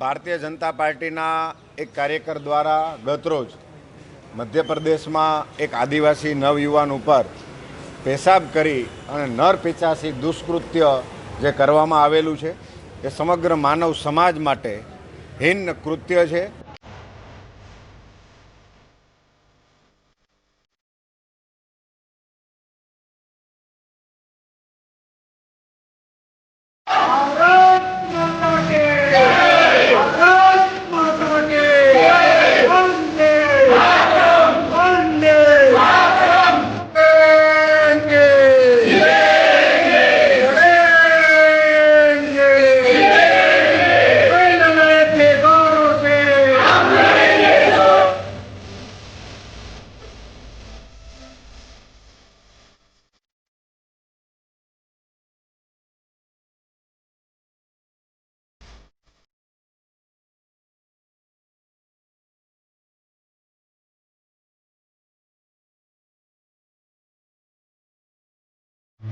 ભારતીય જનતા પાર્ટીના એક કાર્યકર દ્વારા ગતરોજ મધ્યપ્રદેશમાં એક આદિવાસી નવયુવાન ઉપર પેશાબ કરી અને નર પિચાસી દુષ્કૃત્ય જે કરવામાં આવેલું છે, એ સમગ્ર માનવ સમાજ માટે હીન કૃત્ય છે.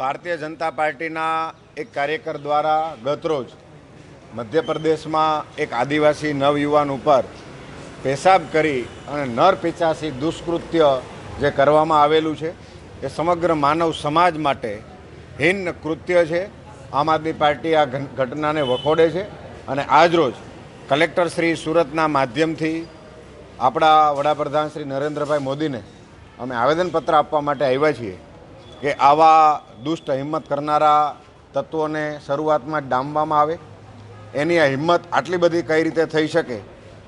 ભારતીય જનતા પાર્ટીના એક કાર્યકર દ્વારા ગતરોજ મધ્યપ્રદેશમાં એક આદિવાસી નવયુવાન ઉપર પેશાબ કરી અને નર પિચાસી દુષ્કૃત્ય જે કરવામાં આવેલું છે, એ સમગ્ર માનવ સમાજ માટે હિન્ન કૃત્ય છે. આમ આદમી પાર્ટી આ ઘટનાને વખોડે છે અને આજરોજ કલેક્ટર શ્રી સુરતના માધ્યમથી આપણા વડાપ્રધાન શ્રી નરેન્દ્રભાઈ મોદીને અમે આવેદનપત્ર આપવા માટે આવ્યા છીએ. કે આવા દુષ્ટ હિંમત કરનારા તત્વોને શરૂઆતમાં જ ડામવામાં આવે. એની આ હિંમત આટલી બધી કઈ રીતે થઈ શકે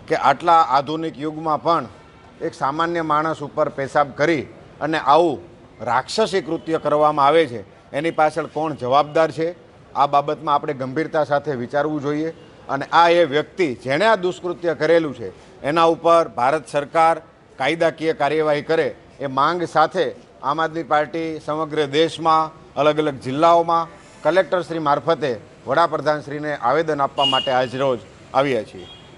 કે આટલા આધુનિક યુગમાં પણ એક સામાન્ય માણસ ઉપર પેશાબ કરી અને આવું રાક્ષસી કૃત્ય કરવામાં આવે છે. એની પાછળ કોણ જવાબદાર છે? આ બાબતમાં આપણે ગંભીરતા સાથે વિચારવું જોઈએ અને આ એ વ્યક્તિ જેણે આ દુષ્કૃત્ય કરેલું છે, એના ઉપર ભારત સરકાર કાયદાકીય કાર્યવાહી કરે એ માંગ સાથે આમ આદમી પાર્ટી સમગ્ર દેશમાં અલગ અલગ જિલ્લાઓમાં કલેક્ટરશ્રી મારફતે વડાપ્રધાનશ્રીને આવેદન આપવા માટે આજરોજ આવ્યા છીએ.